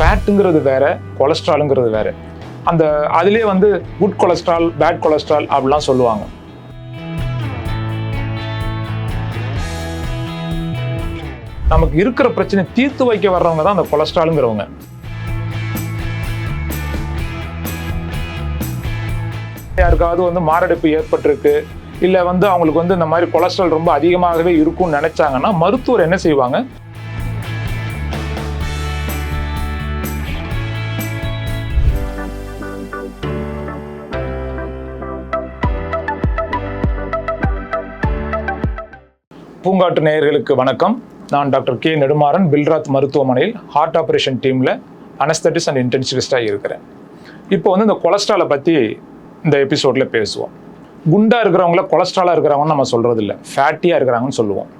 ஃபேட்டுங்கிறது வேற கொலஸ்ட்ராலுங்கிறது வேற. அந்த அதிலே வந்து குட் கொலஸ்ட்ரால் பேட் கொலஸ்ட்ரால் அப்படிலாம் சொல்லுவாங்க. நமக்கு இருக்கிற பிரச்சனை தீர்த்து வைக்க வர்றவங்க தான் அந்த கொலஸ்ட்ராலுங்கிறவங்க யாருக்காவது வந்து மாரடைப்பு ஏற்பட்டிருக்கு இல்லை வந்து அவங்களுக்கு வந்து இந்த மாதிரி கொலஸ்ட்ரால் ரொம்ப அதிகமாகவே இருக்கும்னு நினச்சாங்கன்னா மருத்துவர் என்ன செய்வாங்க? பூங்காட்டு நேயர்களுக்கு வணக்கம். நான் டாக்டர் கே நெடுமாறன் பில்ராத் மருத்துவமனையில் ஹார்ட் ஆப்ரேஷன் டீமில் அனஸ்தட்டிஸ் அண்ட் இன்டென்சிவிஸ்டாக இருக்கிறேன். இப்போ வந்து இந்த கொலஸ்ட்ராலை பற்றி இந்த எபிசோடில் பேசுவோம். குண்டாக இருக்கிறவங்கள கொலஸ்ட்ராலாக இருக்கிறவங்கன்னு நம்ம சொல்கிறது இல்லை ஃபேட்டியாக இருக்கிறாங்கன்னு சொல்லுவோம்.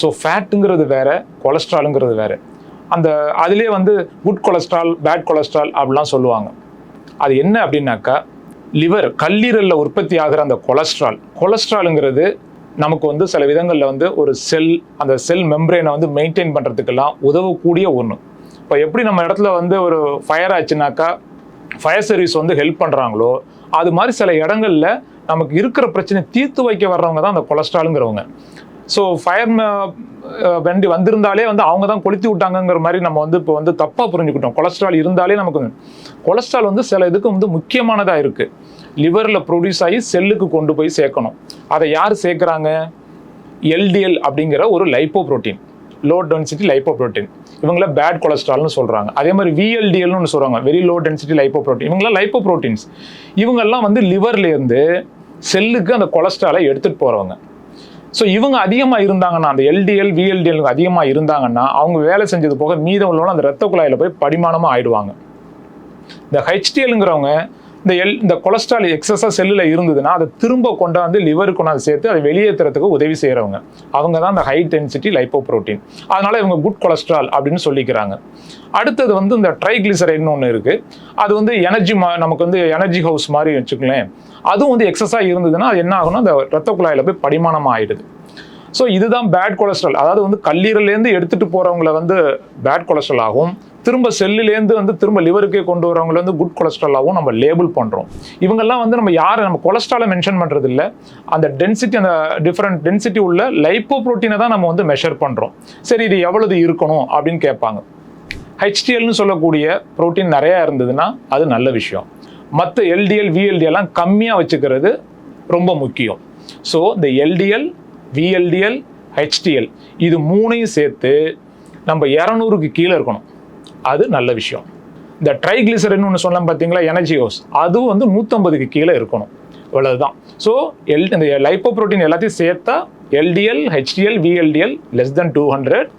ஸோ ஃபேட்டுங்கிறது வேற கொலஸ்ட்ராலுங்கிறது வேறு. அந்த அதிலே வந்து குட் கொலஸ்ட்ரால் பேட் கொலஸ்ட்ரால் அப்படிலாம் சொல்லுவாங்க. அது என்ன அப்படின்னாக்கா லிவர் கல்லீரலில் உற்பத்தி ஆகிற அந்த கொலஸ்ட்ரால் கொலஸ்ட்ராலுங்கிறது நமக்கு வந்து சில விதங்களில் வந்து ஒரு செல் அந்த செல் மெம்பரேனை வந்து மெயின்டைன் பண்ணுறதுக்கெல்லாம் உதவக்கூடிய ஒன்று இப்போ எப்படி நம்ம இடத்துல வந்து ஒரு ஃபயர் ஆச்சுனாக்கா ஃபயர் சர்வீஸ் வந்து ஹெல்ப் பண்ணுறாங்களோ அது மாதிரி சில இடங்களில் நமக்கு இருக்கிற பிரச்சனை தீர்த்து வைக்க வர்றவங்க தான் அந்த கொலஸ்ட்ராலுங்கிறவங்க ஸோ ஃபயர் வண்டி வந்திருந்தாலே வந்து அவங்க தான் கொளுத்தி விட்டாங்கங்கிற மாதிரி நம்ம வந்து இப்போ வந்து தப்பாக புரிஞ்சுக்கிட்டோம். கொலஸ்ட்ரால் இருந்தாலே நமக்கு கொலஸ்ட்ரால் வந்து சில இதுக்கு வந்து முக்கியமானதாக இருக்குது லிவரில் ப்ரொடியூஸ் ஆகி செல்லுக்கு கொண்டு போய் சேர்க்கணும். அதை யார் சேர்க்குறாங்க? எல்டிஎல் அப்படிங்கிற ஒரு lipoprotein low density lipoprotein இவங்கள பேட் கொலஸ்ட்ரால்னு சொல்கிறாங்க அதே மாதிரி விஎல்டிஎல்னு ஒன்று சொல்கிறாங்க very low density lipoprotein இவங்களாம் லைப்போ ப்ரோட்டீன்ஸ் இவங்கெல்லாம் வந்து லிவர்லேருந்து செல்லுக்கு அந்த கொலஸ்ட்ராலை எடுத்துகிட்டு போகிறவங்க ஸோ இவங்க அதிகமாக இருந்தாங்கன்னா அந்த எல்டிஎல் விஎல்டிஎல் அதிகமாக இருந்தாங்கன்னா அவங்க வேலை செஞ்சது போக மீதம் உள்ளவங்க அந்த ரத்த குழாயில் போய் படிமானமாக ஆயிடுவாங்க. இந்த ஹெச்டிஎல்ங்கிறவங்க இந்த எல் இந்த கொலஸ்ட்ரால் எக்ஸஸாக செல்லில் இருந்ததுன்னா அதை திரும்ப கொண்டாந்து லிவருக்கு கொண்டாந்து சேர்த்து அதை வெளியேற்றுறதுக்கு உதவி செய்கிறவங்க அவங்க தான் இந்த ஹை டென்சிட்டி லைப்போ புரோட்டீன் அதனால் இவங்க குட் கொலஸ்ட்ரால் அப்படின்னு சொல்லிக்கிறாங்க. அடுத்தது வந்து இந்த ட்ரைக்ளிசரைட்னு ஒன்று இருக்குது அது வந்து எனர்ஜி மா நமக்கு வந்து எனர்ஜி ஹவுஸ் மாதிரி வச்சுக்கலேன் அதுவும் வந்து எக்ஸஸாக இருந்ததுன்னா அது என்ன ஆகும்னா அந்த ரத்த குழாயில் போய் படிமானம் ஆகிடுது ஸோ இதுதான் பேட் கொலஸ்ட்ரால் அதாவது வந்து கல்லீரல்லேருந்து எடுத்துகிட்டு போகிறவங்கள வந்து பேட் கொலஸ்ட்ரால் ஆகும். திரும்ப செல்லுலேருந்து வந்து திரும்ப லிவருக்கே கொண்டு வரவங்கள வந்து குட் கொலஸ்ட்ராலாகவும் நம்ம லேபிள் பண்ணுறோம் இவங்கெல்லாம் வந்து நம்ம யார் நம்ம கொலஸ்ட்ராலை மென்ஷன் பண்ணுறது இல்லை அந்த டென்சிட்டி அந்த டிஃப்ரெண்ட் டென்சிட்டி உள்ள லைப்போ ப்ரோட்டீனை தான் நம்ம வந்து மெஷர் பண்ணுறோம் சரி இது எவ்வளவு இருக்கணும் அப்படின்னு கேட்பாங்க. ஹெச்டிஎல்னு சொல்லக்கூடிய புரோட்டீன் நிறையா இருந்ததுன்னா அது நல்ல விஷயம். மற்ற எல்டிஎல் விஎல்டிஎல்லாம் கம்மியாக வச்சுக்கிறது ரொம்ப முக்கியம். ஸோ இந்த எல்டிஎல் விஎல்டிஎல் ஹெச்டிஎல் இது மூணையும் சேர்த்து நம்ம இரநூறுக்கு கீழே இருக்கணும். அது நல்ல விஷயம். இந்த ட்ரைக்ளிசரின் ஒன்று சொன்னோம் பார்த்தீங்களா எனர்ஜியோஸ் அதுவும் வந்து நூற்றம்பதுக்கு கீழே இருக்கணும். இவ்வளவுதான். ஸோ எல் இந்த லைப்போ புரோட்டீன் எல்லாத்தையும் சேர்த்தா LDL HDL VLDL less than two hundred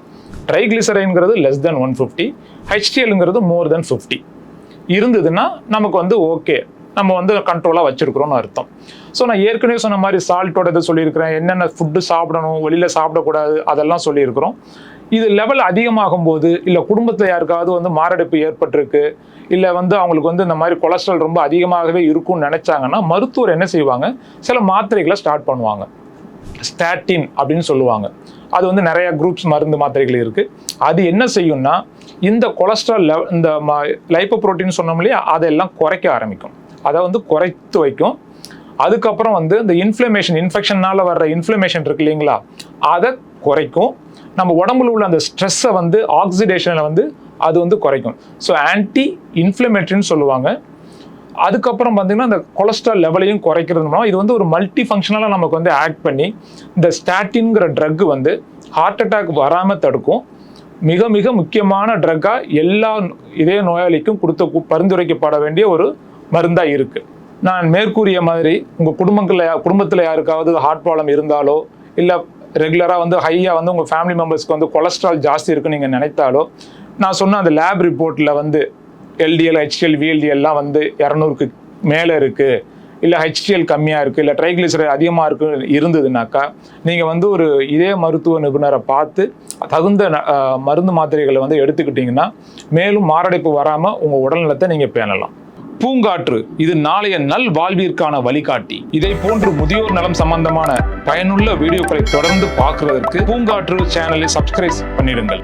ட்ரைக்ளிசரைன்கிறது less than one fifty ஹெச்டிஎல்ங்கிறது மோர் தென் ஃபிஃப்டி இருந்ததுன்னா நமக்கு வந்து ஓகே நம்ம வந்து கண்ட்ரோலாக வச்சிருக்கிறோம்னு அர்த்தம். ஸோ நான் ஏற்கனவே சொன்ன மாதிரி சால்ட்டோட இதை சொல்லியிருக்கிறேன். என்னென்ன ஃபுட்டு சாப்பிடணும் வெளியில் சாப்பிடக்கூடாது அதெல்லாம் சொல்லியிருக்கிறோம். இது லெவல் அதிகமாகும் போது இல்லை குடும்பத்தில் யாருக்காவது வந்து மாரடைப்பு ஏற்பட்டிருக்கு இல்லை வந்து அவங்களுக்கு வந்து இந்த மாதிரி கொலஸ்ட்ரால் ரொம்ப அதிகமாகவே இருக்கும்னு நினச்சாங்கன்னா மருத்துவர் என்ன செய்வாங்க? சில மாத்திரைகளை ஸ்டார்ட் பண்ணுவாங்க. ஸ்டாட்டின் அப்படின்னு சொல்லுவாங்க. அது வந்து நிறைய குரூப்ஸ் மருந்து மாத்திரைகள் இருக்குது அது என்ன செய்யும்னா இந்த கொலஸ்ட்ரால் லெவ இந்த லைப்போ புரோட்டீன் சொன்னோம் இல்லையா அதெல்லாம் குறைக்க ஆரம்பிக்கும். அதை வந்து குறைத்து வைக்கும். அதுக்கப்புறம் வந்து இந்த இன்ஃப்ளமேஷன் இன்ஃபெக்ஷனால் வர்ற இன்ஃப்ளமேஷன் இருக்கு இல்லைங்களா அதை குறைக்கும். நம்ம உடம்புல உள்ள அந்த ஸ்ட்ரெஸ்ஸை வந்து ஆக்சிடேஷனை வந்து அது வந்து குறைக்கும். ஸோ ஆன்டி இன்ஃப்ளமேட்டரின்னு சொல்லுவாங்க. அதுக்கப்புறம் பார்த்தீங்கன்னா இந்த கொலஸ்ட்ரால் லெவலையும் குறைக்கிறது மூலம் இது வந்து ஒரு மல்டி ஃபங்க்ஷனலாக நமக்கு வந்து ஆக்ட் பண்ணி இந்த ஸ்டாட்டின்கிற ட்ரக் வந்து ஹார்ட் அட்டாக் வராமல் தடுக்கும். மிக மிக முக்கியமான ட்ரக்காக எல்லா இதய நோயாளிக்கும் கொடுத்த பரிந்துரைக்கப்பட வேண்டிய ஒரு மருந்தாக இருக்குது நான் மேற்கூறிய மாதிரி உங்கள் குடும்பங்களில் குடும்பத்தில் யாருக்காவது ஹார்ட் ப்ராப்ளம் இருந்தாலோ இல்லை ரெகுலராக வந்து ஹையாக வந்து உங்கள் ஃபேமிலி மெம்பர்ஸ்க்கு வந்து கொலஸ்ட்ரால் ஜாஸ்தி இருக்குன்னு நீங்கள் நினைத்தாலோ நான் சொன்ன அந்த லேப் ரிப்போர்ட்டில் வந்து எல்டிஎல் ஹெச்டிஎல் விஎல்டிஎல்லாம் வந்து இரநூறுக்கு மேலே இருக்குது இல்லை ஹெச்டிஎல் கம்மியாக இருக்குது இல்லை ட்ரைக்ளிசரைட் அதிகமாக இருக்கு இருந்ததுனாக்கா நீங்கள் வந்து ஒரு இதே மருத்துவ நிபுணரை பார்த்து தகுந்த மருந்து மாத்திரைகளை வந்து எடுத்துக்கிட்டிங்கன்னா மேலும் மாரடைப்பு வராமல் உங்கள் உடல்நலத்தை நீங்கள் பேணலாம். பூங்காற்று. இது நாளைய நல் வாழ்விற்கான வழிகாட்டி. இதை போன்று முதியோர் நலம் சம்பந்தமான பயனுள்ள வீடியோக்களை தொடர்ந்து பார்க்கிறதற்கு பூங்காற்று சேனலை சப்ஸ்கிரைப் பண்ணிடுங்கள்.